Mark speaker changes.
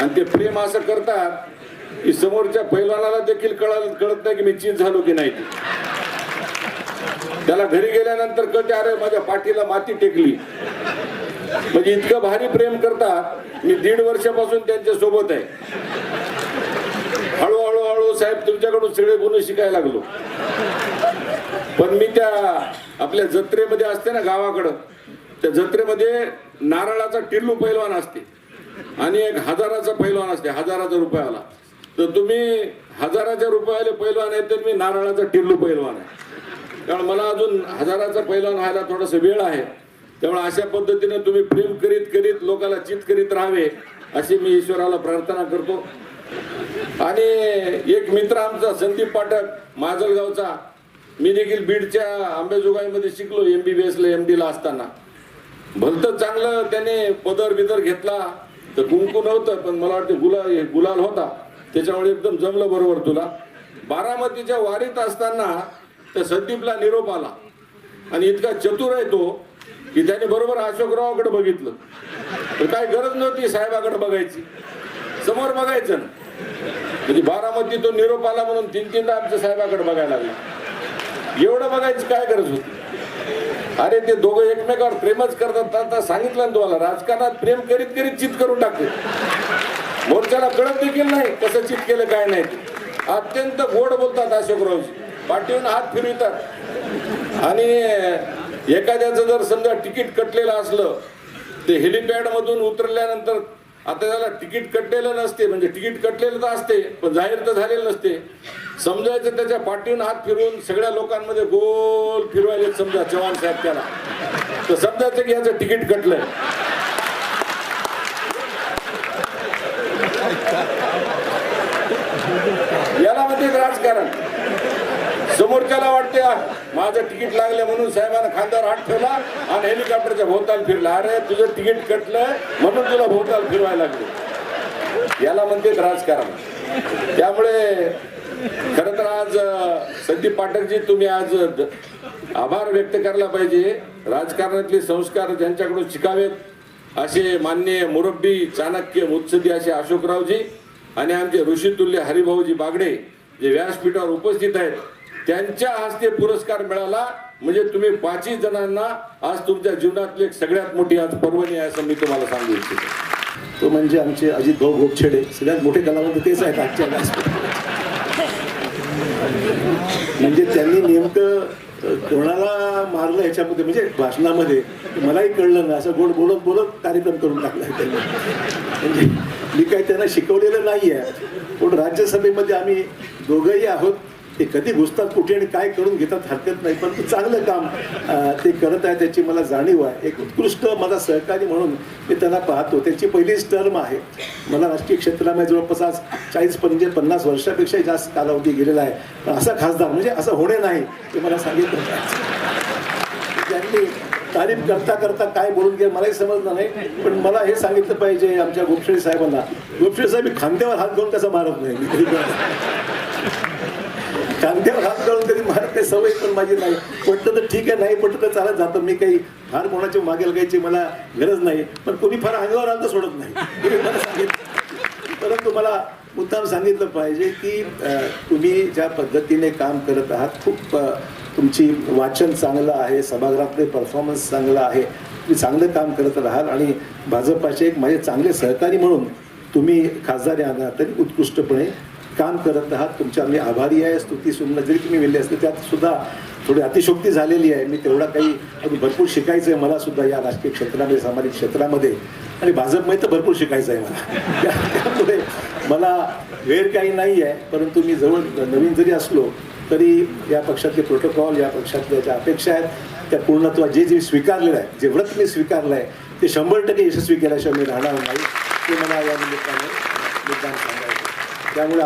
Speaker 1: आणि ते प्रेम असं करतात की समोरच्या पैलवानाला देखील कळत कळत नाही की मी चीज झालो की नाही. त्याला घरी गेल्यानंतर कळते अरे माझ्या पाठीला माती टेकली. म्हणजे इतकं भारी प्रेम करतात. मी दीड वर्षापासून त्यांच्यासोबत आहे. हळूहळू हळू साहेब तुमच्याकडून सगळे गुण शिकायला लागलो. पण मी त्या आपल्या जत्रेमध्ये असते ना गावाकडं त्या जत्रेमध्ये नारळाचा टिल्लू पैलवान असते. आणि एक हजाराचा पैलवान असते हजाराचा रुपयाला तर तुम्ही हजाराच्या रुपयाला पैलवान आहे तर मी नारळाचा टिल्लू पैलवान आहे. कारण मला अजून हजाराचा पैलवान व्हायला थोडासा वेळ आहे. त्यामुळे अशा पद्धतीने तुम्ही प्रेम करीत करीत लोकांना चित करीत राहावे अशी मी ईश्वराला प्रार्थना करतो. आणि एक मित्र आमचा संदीप पाठक माजलगावचा मी देखील बीडच्या आंबेजोगाईमध्ये शिकलो एम बी बी एसला एम डीला असताना. भलतं चांगलं त्याने पदर बिदर घेतला. तर कुंकू नव्हतं पण मला वाटतं गुला गुलाल होता. त्याच्यामुळे एकदम जमलं बरोबर तुला. बारामतीच्या वारीत असताना त्या संदीपला निरोप आला. आणि इतका चतुर आहे तो की त्याने बरोबर अशोकरावाकडे बघितलं. तर काय गरज नव्हती साहेबाकडे बघायची. समोर बघायचं ना. म्हणजे बारामती तो निरोप आला म्हणून तीन तीनदा आमच्या साहेबाकडे बघायला लागला. एवढं बघायची काय गरज होती? अरे ते दोघं एकमेकावर प्रेमच करतात आता सांगितलं ना तुम्हाला राजकारणात प्रेम करीत करीत चित करून टाकते. मोर्चाला कळत देखील नाही कसं चित केलं काय नाही. अत्यंत गोड बोलतात अशोकरावजी पाठीवून हात फिरवितात. आणि एखाद्याचं जर समजा तिकीट कटलेलं असलं ते हेलिपॅड मधून उतरल्यानंतर आता त्याला तिकीट कटलेलं नसते म्हणजे तिकीट कटलेलं तर असते पण जाहीर तर झालेलं नसते. समजायचं त्याच्या पाठीवून हात फिरून सगळ्या लोकांमध्ये गोल फिरवायले समजा चव्हाण साहेब त्याला. तर समजायचं की याचं तिकीट कटलंय. याला म्हणते राजकारण. समोरच्याला वाटते माझं तिकीट लागलं म्हणून साहेबांना खांद्यावर हात ठेवला आणि हेलिकॉप्टरच्या भोवताल फिरला. अरे तुझं तिकीट कटलंय म्हणून तुला भोवताल फिरवायला लागले. याला म्हणते राजकारण. त्यामुळे खर तर आज संदीप पाठकजी तुम्ही आज आभार व्यक्त करायला पाहिजे. राजकारणातले संस्कार ज्यांच्याकडून शिकावेत असे मान्य मुरब्बी चाणक्य मुत्सदी असे अशोकरावजी आणि आमचे ऋषितुल्य हरिभाऊजी बागडे जे व्यासपीठावर उपस्थित आहेत त्यांच्या हस्ते पुरस्कार मिळाला. म्हणजे तुम्ही पाचही जणांना आज तुमच्या जीवनातली एक सगळ्यात मोठी आज पर्वणी आहे असं मी तुम्हाला सांगू इच्छितो.
Speaker 2: तो म्हणजे आमचे अजित भाऊ गोपछेडे. सगळ्यात मोठे कलावंत तेच आहेत आजच्या म्हणजे त्यांनी नेमकं कोणाला मारलं ह्याच्यामध्ये? म्हणजे भाषणामध्ये. मलाही कळलं ना असं गोड बोलत बोलत कार्यक्रम करून टाकला त्यांनी. म्हणजे मी काही त्यांना शिकवलेलं नाही आहे पण राज्यसभेमध्ये आम्ही दोघंही आहोत. ते कधी घुसतात कुठे आणि काय करून घेतात हरकत नाही पण चांगलं काम ते करत आहे त्याची मला जाणीव आहे. एक उत्कृष्ट माझा सहकारी म्हणून मी त्यांना पाहतो. त्यांची पहिलीच टर्म आहे. मला राजकीय क्षेत्रामध्ये जवळपास आज चाळीस म्हणजे पन्नास वर्षापेक्षा जास्त कालावधी गेलेला आहे. पण असा खासदार म्हणजे असं होणे नाही ते मला सांगितलं त्यांनी तारीफ करता करता काय बोलून गेलं मलाही समजलं नाही पण मला हे सांगितलं पाहिजे आमच्या गोपशेळी साहेबांना. गोपशेळी साहेब मी खांद्यावर हात घेऊन कसं मारत नाही. मी खांद्यावर हात घालून तरी मारते सवय पण माझी नाही. पटलं तर ठीक आहे नाही पटलं तर चालत जातं. मी काही फार कोणाच्या मागे लागायची मला गरज नाही. पण कोणी फार अंगावर आलं तर सोडत नाही. तुम्ही मला सांगितलं. परंतु मला मुद्दाम सांगितलं पाहिजे की तुम्ही ज्या पद्धतीने काम करत आहात खूप तुमची वाचन चांगलं आहे सभागृहातले परफॉर्मन्स चांगला आहे. तुम्ही चांगलं काम करत राहाल आणि भाजपाचे एक माझे चांगले सहकारी म्हणून तुम्ही खासदार आणा तरी उत्कृष्टपणे काम करत आहात तुमच्या मी आभारी आहे स्तुती सुमन जरी तुम्ही मिळले असते त्यात सुद्धा थोडी अतिशोक्ती झालेली आहे. मी तेवढा काही अजून भरपूर शिकायचं आहे मला सुद्धा या राजकीय क्षेत्रामध्ये सामाजिक क्षेत्रामध्ये. आणि भाजपमध्ये तर भरपूर शिकायचं आहे मला त्यामुळे मला वेळ काही नाही आहे परंतु मी जवळ नवीन जरी असलो तरी या पक्षातले प्रोटोकॉल या पक्षातल्या ज्या अपेक्षा आहेत त्या पूर्णत्व जे जे स्वीकारलेलं आहे जे व्रत मी स्वीकारलं आहे ते शंभर टक्के यशस्वी केल्याशिवाय मी राहणार नाही. ते मला या निमित्ताने सांगायचं त्यामुळे